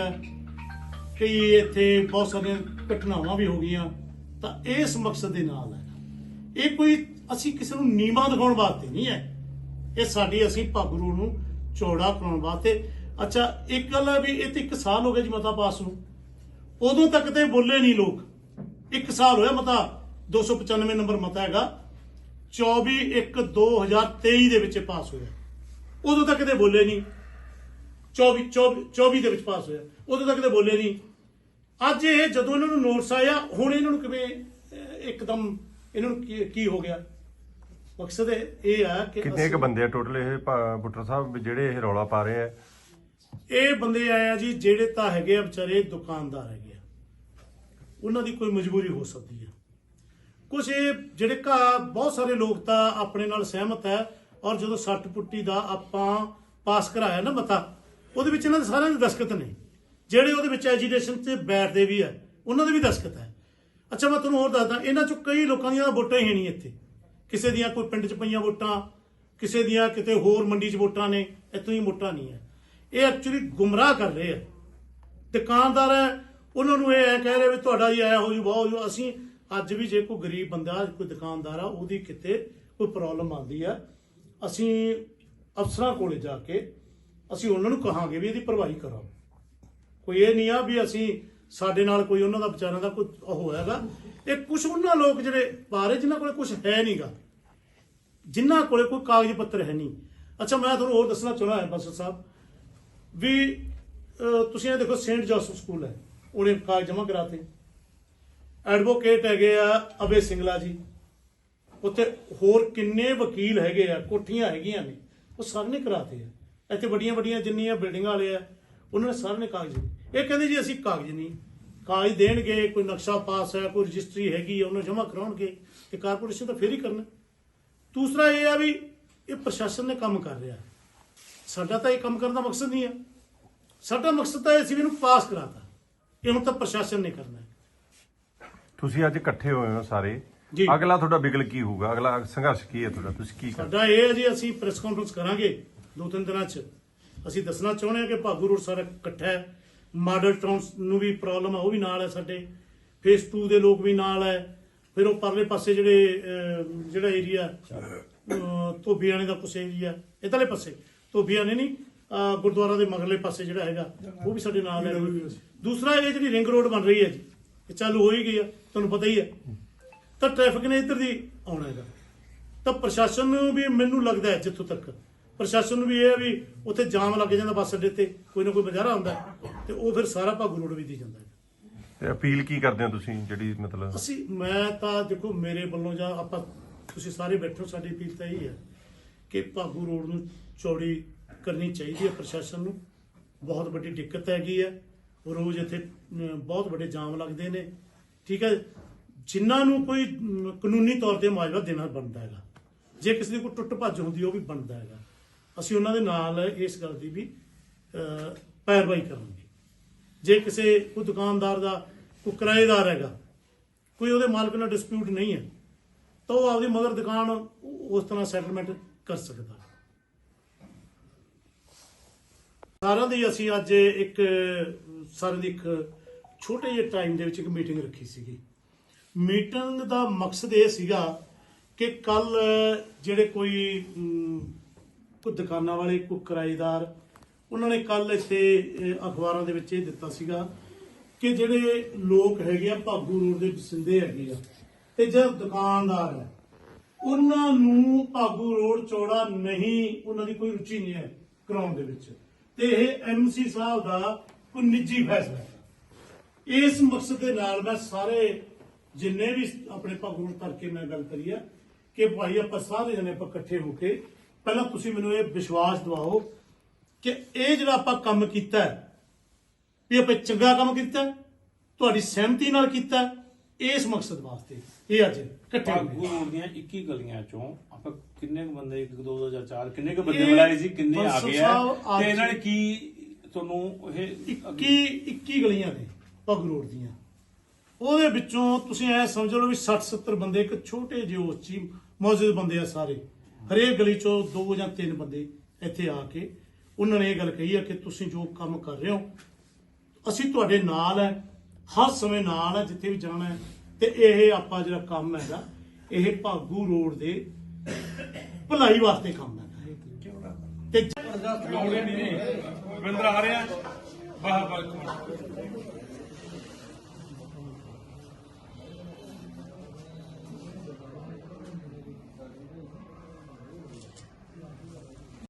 ਆ ਕਈ ਇੱਥੇ ਬਹੁਤ ਸਾਰੀਆਂ ਘਟਨਾਵਾਂ ਵੀ ਹੋ ਗਈਆਂ, ਤਾਂ ਇਸ ਮਕਸਦ ਦੇ ਨਾਲ ਹੈ। ਇਹ ਕੋਈ ਅਸੀਂ ਕਿਸੇ ਨੂੰ ਨੀਵਾਂ ਦਿਖਾਉਣ ਵਾਸਤੇ ਨਹੀਂ ਹੈ। ਇਹ ਸਾਡੀ ਅਸੀਂ ਭਗਰੂ ਨੂੰ ਚੌੜਾ ਕਰਾਉਣ ਵਾਸਤੇ। ਅੱਛਾ, ਇੱਕ ਗੱਲ ਹੈ ਵੀ ਇਹ ਤੇ ਇੱਕ ਸਾਲ ਹੋ ਗਿਆ ਜੀ ਮਤਾ ਪਾਸ ਨੂੰ। ਉਦੋਂ ਤੱਕ ਤੇ ਬੋਲੇ ਨਹੀਂ ਲੋਕ। ਇੱਕ ਸਾਲ ਹੋਇਆ ਮਤਾ 295 ਨੰਬਰ ਮਤਾ ਹੈਗਾ। 24 1 2023 ਦੇ ਵਿੱਚ ਪਾਸ ਹੋਇਆ। ਉਦੋਂ ਤੱਕ ਤੇ ਬੋਲੇ ਨਹੀਂ। 24 24 24 ਦੇ ਵਿੱਚ ਪਾਸ ਹੋਇਆ। ਉਦੋਂ ਤੱਕ ਤੇ ਬੋਲੇ ਨਹੀਂ। ਅੱਜ ਇਹ ਜਦੋਂ ਇਹਨਾਂ ਨੂੰ ਨੋਟਿਸ ਆਇਆ ਹੁਣ ਇਹਨਾਂ ਨੂੰ ਕਿਵੇਂ ਇੱਕਦਮ ਇਹਨਾਂ ਨੂੰ ਕੀ ਹੋ ਗਿਆ? ਮਕਸਦ ਇਹ ਆ ਕਿ ਕਿੰਨੇ ਕ ਬੰਦੇ ਆ ਟੋਟਲ ਇਹ ਬੁੱਟਰ ਸਾਹਿਬ ਜਿਹੜੇ ਇਹ ਰੌਲਾ ਪਾ ਰਹੇ ਆ? ਇਹ ਬੰਦੇ ਆਏ ਆ ਜੀ ਜਿਹੜੇ ਤਾਂ ਹੈਗੇ ਆ ਵਿਚਾਰੇ ਦੁਕਾਨਦਾਰ ਹੈਗੇ ਆ। ਉਹਨਾਂ ਦੀ ਕੋਈ ਮਜਬੂਰੀ ਹੋ ਸਕਦੀ ਹੈ ਕੁਝ ਇਹ ਜਿਹੜੇ ਕਾ ਬਹੁਤ ਸਾਰੇ ਲੋਕ ਤਾਂ ਆਪਣੇ ਨਾਲ ਸਹਿਮਤ ਹੈ ਔਰ ਜਦੋਂ ਸੱਟ ਪੁੱਟੀ ਦਾ ਆਪਾਂ ਪਾਸ ਕਰਾਇਆ ਨਾ ਮਤਾ ਉਹਦੇ ਵਿੱਚ ਇਹਨਾਂ ਦੇ ਸਾਰਿਆਂ ਦੇ ਦਸਖਤ ਨੇ। ਜਿਹੜੇ ਉਹਦੇ ਵਿੱਚ ਐਜੀਟੇਸ਼ਨ ਤੇ ਬੈਠਦੇ ਵੀ ਹੈ ਉਹਨਾਂ ਦੇ ਵੀ ਦਸਖਤ ਹੈ ਅੱਛਾ, ਮੈਂ ਤੁਹਾਨੂੰ ਹੋਰ ਦੱਸਦਾ, ਇਹਨਾਂ ਚੋਂ ਕਈ ਲੋਕਾਂ ਦੀਆਂ ਵੋਟਾਂ ਹੀ ਨਹੀਂ ਇੱਥੇ। ਕਿਸੇ ਦੀਆਂ ਕੋਈ ਪਿੰਡ 'ਚ ਪਈਆਂ ਵੋਟਾਂ, ਕਿਸੇ ਦੀਆਂ ਕਿਤੇ ਹੋਰ ਮੰਡੀ 'ਚ ਵੋਟਾਂ ਨੇ, ਇੱਥੋਂ ਹੀ ਵੋਟਾਂ ਨਹੀਂ ਹੈ ਇਹ ਐਕਚੁਅਲੀ ਗੁੰਮਰਾਹ ਕਰ ਰਹੇ ਆ। ਦੁਕਾਨਦਾਰ ਹੈ, ਉਹਨਾਂ ਨੂੰ ਇਹ ਹੈ ਕਹਿ ਰਹੇ ਵੀ ਤੁਹਾਡਾ ਹੀ ਆਇਆ ਹੋ ਜੂ ਬਹੁਤ ਹੋ ਜੋ, ਅਸੀਂ ਅੱਜ ਵੀ ਜੇ ਕੋਈ ਗਰੀਬ ਬੰਦਾ, ਕੋਈ ਦੁਕਾਨਦਾਰ ਆ, ਉਹਦੀ ਕਿਤੇ ਕੋਈ ਪ੍ਰੋਬਲਮ ਆਉਂਦੀ ਆ, ਅਸੀਂ ਅਫਸਰਾਂ ਕੋਲੇ ਜਾ ਕੇ ਅਸੀਂ ਉਹਨਾਂ ਨੂੰ ਕਹਾਂਗੇ ਵੀ ਇਹਦੀ ਭਰਵਾਈ ਕਰੋ। ਕੋਈ ਇਹ ਨਹੀਂ ਆ ਵੀ ਅਸੀਂ ਸਾਡੇ ਨਾਲ ਕੋਈ ਉਹਨਾਂ ਦਾ ਵਿਚਾਰਾਂ ਦਾ ਕੋਈ ਉਹ ਹੈਗਾ। ਇਹ ਕੁਝ ਉਹਨਾਂ ਲੋਕ ਜਿਹੜੇ ਬਾਰੇ ਜਿਨ੍ਹਾਂ ਕੋਲੇ ਕੁਝ ਹੈ ਨਹੀਂਗਾ, ਜਿਨ੍ਹਾਂ ਕੋਲੇ ਕੋਈ ਕਾਗਜ਼ ਪੱਤਰ ਹੈ ਨਹੀਂ। ਅੱਛਾ, ਮੈਂ ਤੁਹਾਨੂੰ ਹੋਰ ਦੱਸਣਾ ਚਾਹੁੰਦਾ ਹਾਂ ਬਸਰ ਸਾਹਿਬ, ਵੀ ਤੁਸੀਂ ਇਹ ਦੇਖੋ ਸੇਂਟ ਜੋਸਫ ਸਕੂਲ ਹੈ। ਉਹਨੇ ਕਾਗਜ਼ ਜਮ੍ਹਾਂ ਕਰਾਤੇ। ਐਡਵੋਕੇਟ ਹੈਗੇ ਆ ਅਬੇ ਸਿੰਗਲਾ ਜੀ। ਉੱਥੇ ਹੋਰ ਕਿੰਨੇ ਵਕੀਲ ਹੈਗੇ ਆ, ਕੋਠੀਆਂ ਹੈਗੀਆਂ ਨੇ, ਉਹ ਸਾਰੇ ਨੇ ਕਰਾਤੇ ਆ। ਇੱਥੇ ਵੱਡੀਆਂ ਵੱਡੀਆਂ ਜਿੰਨੀਆਂ ਬਿਲਡਿੰਗਾਂ ਵਾਲੇ ਆ ਉਹਨਾਂ ਨੇ ਸਾਰੇ ਨੇ ਕਾਗਜ਼ ਇਹ ਕਹਿੰਦੇ ਜੀ ਅਸੀਂ ਕਾਗਜ਼ ਨਹੀਂ। ਕਾਗਜ਼ ਦੇਣਗੇ ਕੋਈ ਨਕਸ਼ਾ ਪਾਸ ਹੈ ਕੋਈ ਰਜਿਸਟਰੀ ਹੈਗੀ ਉਹਨੂੰ ਜਮ੍ਹਾਂ ਕਰਾਉਣਗੇ ਤੇ ਕਾਰਪੋਰੇਸ਼ਨ ਤਾਂ ਫੇਰ ਹੀ ਕਰਨਾ। ਦੂਸਰਾ ਇਹ ਆ ਵੀ ਇਹ ਪ੍ਰਸ਼ਾਸਨ ਨੇ ਕੰਮ ਕਰ ਰਿਹਾ। ਸਾਡਾ ਤਾਂ ਇਹ ਕੰਮ ਕਰਨ ਦਾ ਮਕਸਦ ਨਹੀਂ ਹੈ ਸਾਡਾ ਮਕਸਦ ਤਾਂ ਇਹ ਸੀ ਵੀ ਇਹਨੂੰ ਪਾਸ ਕਰਾਤਾ। ਇਹ ਹੁਣ ਤਾਂ ਪ੍ਰਸ਼ਾਸਨ ਨੇ ਕਰਨਾ। ਤੁਸੀਂ ਅੱਜ ਇਕੱਠੇ ਹੋਏ ਹੋ ਸਾਰੇ। ਅਗਲਾ ਤੁਹਾਡਾ ਬਿਗਲ ਕੀ ਹੋਊਗਾ? ਅਗਲਾ ਸੰਘਰਸ਼ ਕੀ ਹੈ ਤੁਹਾਡਾ? ਤੁਸੀਂ ਕੀ ਸਾਡਾ ਇਹ ਹੈ ਜੀ ਅਸੀਂ ਪ੍ਰੈਸ ਕਾਨਫਰੰਸ ਕਰਾਂਗੇ। ਦੋ ਤਿੰਨ ਦਿਨਾਂ 'ਚ। ਅਸੀਂ ਦੱਸਣਾ ਚਾਹੁੰਦੇ ਹਾਂ ਕਿ ਭਾਗੂ ਰੋਡ ਸਾਰਾ ਇਕੱਠਾ ਹੈ। ਮਾਡਲ ਟਾਊਨਸ ਨੂੰ ਵੀ ਪ੍ਰੋਬਲਮ ਹੈ ਉਹ ਵੀ ਨਾਲ ਹੈ ਸਾਡੇ। ਫੇਸ 2 ਦੇ ਲੋਕ ਵੀ ਨਾਲ ਹੈ। ਫਿਰ ਉਹ ਪਰਲੇ ਪਾਸੇ ਜਿਹੜੇ ਜਿਹੜਾ ਏਰੀਆ ਧੋਬੀਆਣੇ ਦਾ ਕੁਛ ਏਰੀਆ ਇਧਰਲੇ ਪਾਸੇ। ਧੋਬੀਆਣੇ ਨਹੀਂ ਅਹ, ਗੁਰਦੁਆਰਾ ਦੇ ਮਗਰਲੇ ਪਾਸੇ ਜਿਹੜਾ ਹੈਗਾ ਉਹ ਵੀ ਸਾਡੇ ਨਾਲ ਹੈ। ਦੂਸਰਾ ਇਹ ਜਿਹੜੀ ਰਿੰਗ ਰੋਡ ਬਣ ਰਹੀ ਹੈ ਜੀ ਇਹ ਚਾਲੂ ਹੋ ਹੀ ਗਈ ਆ ਤੁਹਾਨੂੰ ਪਤਾ ਹੀ ਹੈ। ਤਾਂ ਟ੍ਰੈਫਿਕ ਨੇ ਇੱਧਰ ਦੀ ਆਉਣਾ ਹੈਗਾ। ਤਾਂ ਪ੍ਰਸ਼ਾਸਨ ਨੂੰ ਵੀ ਮੈਨੂੰ ਲੱਗਦਾ ਹੈ ਜਿੱਥੋਂ ਤੱਕ ਪ੍ਰਸ਼ਾਸਨ ਨੂੰ ਵੀ ਇਹ ਹੈ ਵੀ ਉੱਥੇ ਜਾਮ ਲੱਗ ਜਾਂਦਾ ਬੱਸ ਅੱਡੇ ਤੇ ਕੋਈ ਨਾ ਕੋਈ ਬਜ਼ਾਰਾ ਹੁੰਦਾ ਹੈ, ਤੇ ਉਹ ਫਿਰ ਸਾਰਾ ਭਾਗੂ ਰੋਡ ਵੀ ਦੀ ਜਾਂਦਾ ਹੈ। ਤੇ ਅਪੀਲ ਕੀ ਕਰਦੇ ਹੋ ਤੁਸੀਂ ਜਿਹੜੀ ਮਤਲਬ ਅਸੀਂ ਮੈਂ ਤਾਂ ਦੇਖੋ ਮੇਰੇ ਵੱਲੋਂ ਜਾਂ ਆਪਾਂ ਤੁਸੀਂ ਸਾਰੇ ਬੈਠੋ ਸਾਡੀ ਅਪੀਲ ਤਾਂ ਇਹ ਹੈ ਕਿ ਭਾਗੂ ਰੋਡ ਨੂੰ ਚੌੜੀ ਕਰਨੀ ਚਾਹੀਦੀ ਹੈ ਪ੍ਰਸ਼ਾਸਨ ਨੂੰ। ਬਹੁਤ ਵੱਡੀ ਦਿੱਕਤ ਹੈਗੀ ਹੈ। ਰੋਜ਼ ਇੱਥੇ ਬਹੁਤ ਵੱਡੇ ਜਾਮ ਲੱਗਦੇ ਨੇ। ਠੀਕ ਹੈ ਜਿਨ੍ਹਾਂ ਨੂੰ ਕੋਈ ਕਾਨੂੰਨੀ ਤੌਰ ਤੇ ਮੁਆਵਜ਼ਾ ਦੇਣਾ ਬਣਦਾ ਹੈਗਾ। ਜੇ ਕਿਸੇ ਦੀ ਕੋਈ ਟੁੱਟ ਭੱਜ ਹੁੰਦੀ ਉਹ ਵੀ ਬਣਦਾ ਹੈਗਾ। ਅਸੀਂ ਉਹਨਾਂ ਦੇ ਨਾਲ ਇਸ ਗੱਲ ਦੀ ਵੀ ਪੈਰਵਾਈ ਕਰਾਂਗੇ। ਜੇ ਕਿਸੇ ਕੋਈ ਦੁਕਾਨਦਾਰ ਦਾ ਕੋਈ ਕਿਰਾਏਦਾਰ ਹੈਗਾ, ਕੋਈ ਉਹਦੇ ਮਾਲਕ ਨਾਲ ਡਿਸਪਿਊਟ ਨਹੀਂ ਹੈ, ਤਾਂ ਉਹ ਆਪਦੀ ਮਗਰ ਦੁਕਾਨ ਉਸ ਤਰ੍ਹਾਂ ਸੈਟਲਮੈਂਟ ਕਰ ਸਕਦਾ। ਸਾਰਿਆਂ ਦੀ ਅਸੀਂ ਅੱਜ ਇੱਕ, ਸਾਰਿਆਂ ਦੀ ਇੱਕ ਛੋਟੇ ਜਿਹੇ ਟਾਈਮ ਦੇ ਵਿੱਚ ਇੱਕ ਮੀਟਿੰਗ ਰੱਖੀ ਸੀਗੀ। ਮੀਟਿੰਗ ਦਾ ਮਕਸਦ ਇਹ ਸੀਗਾ ਕਿ ਕੱਲ ਜਿਹੜੇ ਕੋਈ ਕੋਈ ਦੁਕਾਨਾਂ ਵਾਲੇ ਕੋਈ ਕਿਰਾਏਦਾਰ, ਉਹਨਾਂ ਨੇ ਕੱਲ ਇੱਥੇ ਅਖਬਾਰਾਂ ਦੇ ਵਿੱਚ ਇਹ ਦਿੱਤਾ ਸੀਗਾ ਕਿ ਜਿਹੜੇ ਲੋਕ ਹੈਗੇ ਆ, ਭਾਗੂ ਰੋਡ ਦੇ ਵਸਿੰਦੇ ਹੈਗੇ ਆ, ਤੇ ਜਿਹੜਾ ਦੁਕਾਨਦਾਰ ਹੈ, ਉਹਨਾਂ ਨੂੰ ਭਾਗੂ ਰੋਡ ਚੌੜਾ ਨਹੀਂ, ਉਹਨਾਂ ਦੀ ਕੋਈ ਰੁਚੀ ਨਹੀਂ ਹੈ ਕਰਾਉਣ ਦੇ ਵਿੱਚ। ਤੇ ਇਹ ਐਮਸੀ ਸਾਹਿਬ ਦਾ ਕੋਈ ਨਿੱਜੀ ਫੈਸਲਾ ਹੈ। ਇਸ ਮਕਸਦ ਦੇ ਨਾਲ ਮੈਂ ਸਾਰੇ ਜਿੰਨੇ ਵੀ ਆਪਣੇ ਭਾਗੂ ਰੋਡ ਕਰਕੇ ਮੈਂ ਗੱਲ ਕਰੀ ਆ, ਕਿ ਭਾਈ ਆਪਾਂ ਸਾਰੇ ਜਣੇ ਆਪਾਂ ਇਕੱਠੇ ਹੋ ਕੇ ਪਹਿਲਾਂ ਤੁਸੀਂ ਮੈਨੂੰ ਇਹ ਵਿਸ਼ਵਾਸ ਦਿਵਾਓ ਕਿ ਇਹ ਜਿਹੜਾ ਆਪਾਂ ਕੰਮ ਕੀਤਾ ਹੈ ਵੀ ਆਪਾਂ ਚੰਗਾ ਕੰਮ ਕੀਤਾ ਤੁਹਾਡੀ ਸਹਿਮਤੀ ਨਾਲ ਕੀਤਾ ਇਸ ਮਕਸਦ ਵਾਸਤੇ ਇਹ ਅੱਜ ਇਕੱਠੇ ਭਾਗੂ ਹੋਏ ਰੋਡ ਦੀਆਂ 21 ਗਲੀਆਂ ਚੋਂ ਆਪਾਂ ਕਿੰਨੇ ਕੁ ਬੰਦੇ 1 2 ਜਾਂ 4 ਕਿੰਨੇ ਕੁ ਬੰਦੇ ਮਿਲਾਏ ਸੀ ਕਿੰਨੇ ਆ ਗਏ ਆ? ਤੇ ਇਹਨਾਂ ਨੇ ਕੀ ਤੁਹਾਨੂੰ ਇਹ 21 21 ਗਲੀਆਂ ਨੇ ਪਗ ਰੋਡ ਦੀਆਂ। ਉਹਦੇ ਵਿੱਚੋਂ ਤੁਸੀਂ ਐ ਸਮਝ ਲਓ ਵੀ 60 70 ਬੰਦੇ ਇੱਕ ਛੋਟੇ ਜਿਹੇ ਉਸ 'ਚ ਮੌਜੂਦ ਬੰਦੇ ਆ ਸਾਰੇ। ਹਰੇਕ ਗਲੀ ਚੋਂ ਦੋ ਜਾਂ ਤਿੰਨ ਬੰਦੇ ਇੱਥੇ ਆ ਕੇ ਉਹਨਾਂ ਨੇ ਇਹ ਗੱਲ ਕਹੀ ਆ ਕਿ ਤੁਸੀਂ ਜੋ ਕੰਮ ਕਰ ਰਹੇ ਹੋ, ਅਸੀਂ ਤੁਹਾਡੇ ਨਾਲ ਹੈ, ਹਰ ਸਮੇਂ ਨਾਲ ਹੈ, ਜਿੱਥੇ ਵੀ ਜਾਣਾ ਹੈ। ਤੇ ਇਹ ਆਪਾਂ ਜਿਹੜਾ ਕੰਮ ਹੈਗਾ, ਇਹ ਭਾਗੂ ਰੋਡ ਦੇ ਭਲਾਈ ਵਾਸਤੇ ਕੰਮ ਹੈਗਾ। ਤੇ ਲੋੜ ਨਹੀਂ ਬਿੰਦਰ ਆ ਰਿਹਾ। ਬਾਹਰ ਬਾਹਰ।